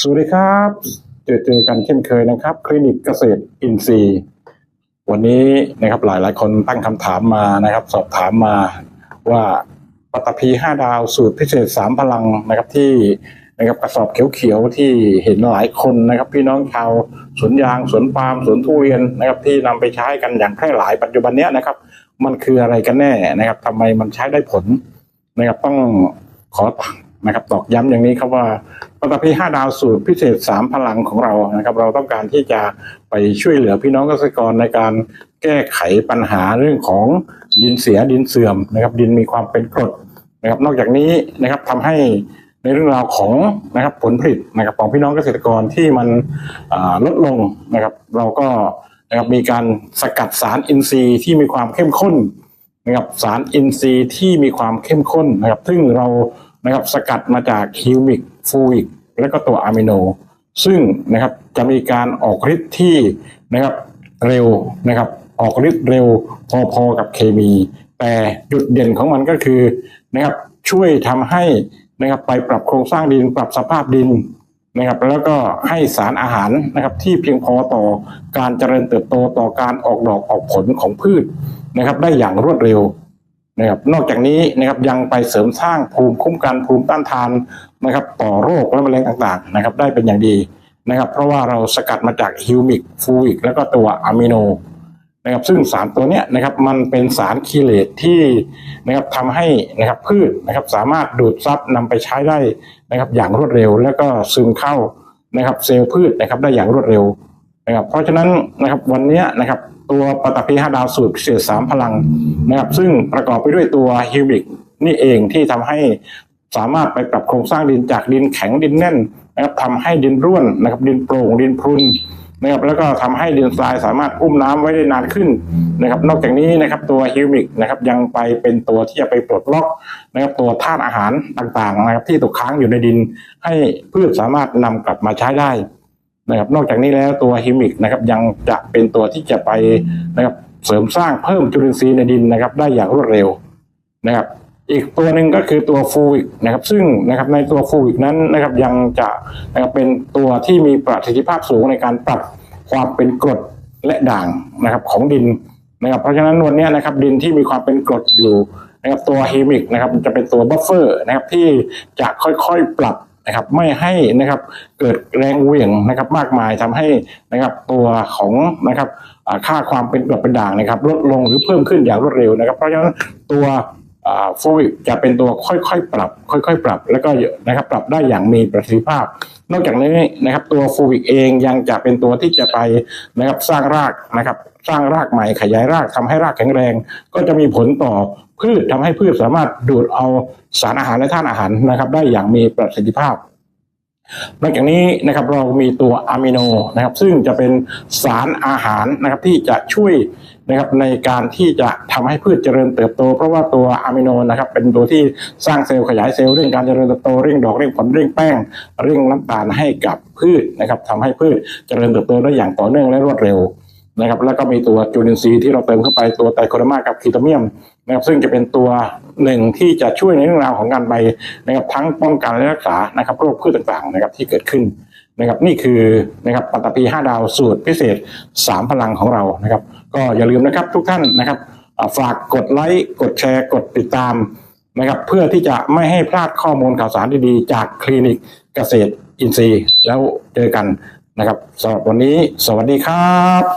สวัสดีครับเจอเจอกันเช่นเคยนะครับ คลินิกเกษตรอินทรีย์ วันนี้นะครับหลายหลายคนตั้งคำถามมานะครับ สอบถามมาว่าปัตตภีห้าดาวสูตรพิเศษสามพลังนะครับที่นะครับกระสอบเขียวๆที่เห็นหลายคนนะครับ พี่น้องชาวสวนยางสวนปาล์มสวนทุเรียนนะครับ ที่นำไปใช้กันอย่างแพร่หลายปัจจุบันเนี้ยนะครับ มันคืออะไรกันแน่นะครับทำไมมันใช้ได้ผลนะครับ ต้องขอ นะครับตอกย้ำอย่างนี้ครับว่าปัตตภีห้าดาวสูตรพิเศษสามพลังของเรานะครับ เราต้องการที่จะไปช่วยเหลือพี่น้องเกษตรกรในการแก้ไขปัญหาเรื่องของดินเสียดินเสื่อมนะครับ ดินมีความเป็นกรดนะครับ นอกจากนี้นะครับทำให้ในเรื่องราวของนะครับผลผลิตนะครับของพี่น้องเกษตรกรที่มันลดลงนะครับ เราก็นะครับมีการสกัดสารอินทรีย์ที่มีความเข้มข้นนะครับสารอินทรีย์ที่มีความเข้มข้นนะครับ ซึ่งเรา นะครับสกัดมาจากฮิวมิกฟูอิกและก็ตัวอะมิโน ซึ่งนะครับจะมีการออกฤทธิ์ที่นะครับเร็วนะครับออกฤทธิ์เร็วพอๆกับเคมี แต่จุดเด่นของมันก็คือนะครับช่วยทำให้นะครับไปปรับโครงสร้างดินปรับสภาพดินนะครับแล้วก็ให้สารอาหารนะครับที่เพียงพอต่อการเจริญเติบโตต่อการออกดอกออกผลของพืชนะครับได้อย่างรวดเร็ว นะครับนอกจากนี้นะครับยังไปเสริมสร้างภูมิคุ้มกันภูมิต้านทานนะครับต่อโรคและมะเร็งต่างๆนะครับได้เป็นอย่างดีนะครับ เพราะว่าเราสกัดมาจากฮิวมิกฟูอิกแล้วก็ตัวอะมิโนนะครับซึ่งสารตัวเนี้ยนะครับมันเป็นสารคีเลตที่นะครับทำให้นะครับพืชนะครับสามารถดูดซับนำไปใช้ได้นะครับอย่างรวดเร็ว แล้วก็ซึมเข้านะครับเซลล์พืชนะครับได้อย่างรวดเร็วนะครับเพราะฉะนั้นนะครับวันนี้นะครับ ตัวปตพีห้าดาวสูตรพิเศษสามพลังนะครับ ซึ่งประกอบไปด้วยตัวฮิวบิกนี่เองที่ทำให้สามารถไปปรับโครงสร้างดินจากดินแข็งดินแน่นนะครับทำให้ดินร่วนนะครับ ดินโปร่งดินพรุนนะครับแล้วก็ทำให้ดินทรายสามารถอุ้มน้ำไว้ได้นานขึ้นนะครับ นอกจากนี้นะครับตัวฮิวมิกนะครับยังไปเป็นตัวที่จะไปปลดล็อกนะครับตัวธาตุอาหารต่างๆนะครับที่ตกค้างอยู่ในดิน ให้พืชสามารถนำกลับมาใช้ได้ นะครับ นอกจากนี้แล้วตัวฮิมิกนะครับยังจะเป็นตัวที่จะไปนะครับเสริมสร้างเพิ่มจุลินทรีย์ในดินนะครับ ได้อย่างรวดเร็วนะครับ อีกตัวหนึ่งก็คือตัวฟูวิกนะครับ ซึ่งนะครับในตัวฟูวิกนั้นนะครับยังจะนะครับเป็นตัวที่มีประสิทธิภาพสูงในการปรับความเป็นกรดและด่างนะครับของดินนะครับ เพราะฉะนั้นวันนี้นะครับดินที่มีความเป็นกรดอยู่นะครับตัวฮิมิกนะครับจะเป็นตัวบัฟเฟอร์นะครับที่จะค่อยๆปรับ นะครับไม่ให้นะครับเกิดแรงเหวี่ยงนะครับมากมายทำให้นะครับตัวของนะครับค่าความเป็นกรดเป็นด่างนะครับลดลงหรือเพิ่มขึ้นอย่างรวดเร็วนะครับ เพราะฉะนั้นตัว โควิดจะเป็นตัวค่อยๆปรับ ค่อยๆ ปรับ แล้วก็นะครับปรับได้อย่างมีประสิทธิภาพ นอกจากนี้นะครับตัวโควิดเองยังจะเป็นตัวที่จะไปนะครับสร้างรากนะครับสร้างรากใหม่ขยายรากทำให้รากแข็งแรง ก็จะมีผลต่อพืชทำให้พืชสามารถดูดเอาสารอาหารและธาตุอาหารนะครับ ได้อย่างมีประสิทธิภาพ นอกจากนี้นะครับเรามีตัวอะมิโนนะครับซึ่งจะเป็นสารอาหารนะครับที่จะช่วยนะครับในการที่จะทำให้พืชเจริญเติบโต เพราะว่าตัวอะมิโนนะครับเป็นตัวที่สร้างเซลล์ขยายเซลล์เร่งการเจริญเติบโตเร่งดอกเร่งผลเร่งแป้งเร่งน้ำตาลให้กับพืชนะครับทำให้พืชเจริญเติบโตได้อย่างต่อเนื่องและรวดเร็ว นะครับแล้วก็มีตัวจุลินทรีย์ที่เราเติมเข้าไปตัวไตรโคเดอร์มากับคีโตเมียมนะครับซึ่งจะเป็นตัวหนึ่งที่จะช่วยในเรื่องราวของการใบนะครับทั้งป้องกันและรักษานะครับโรคพืชต่างๆนะครับที่เกิดขึ้นนะครับนี่คือนะครับปัตตภีห้าดาวสูตรพิเศษสามพลังของเรานะครับ ก็อย่าลืมนะครับทุกท่านนะครับฝากกดไลค์กดแชร์ กดติดตามนะครับเพื่อที่จะไม่ให้พลาดข้อมูลข่าวสารดีๆ จากคลินิกเกษตรอินทรีย์ แล้วเจอกันนะครับสำหรับวันนี้ สวัสดีครับ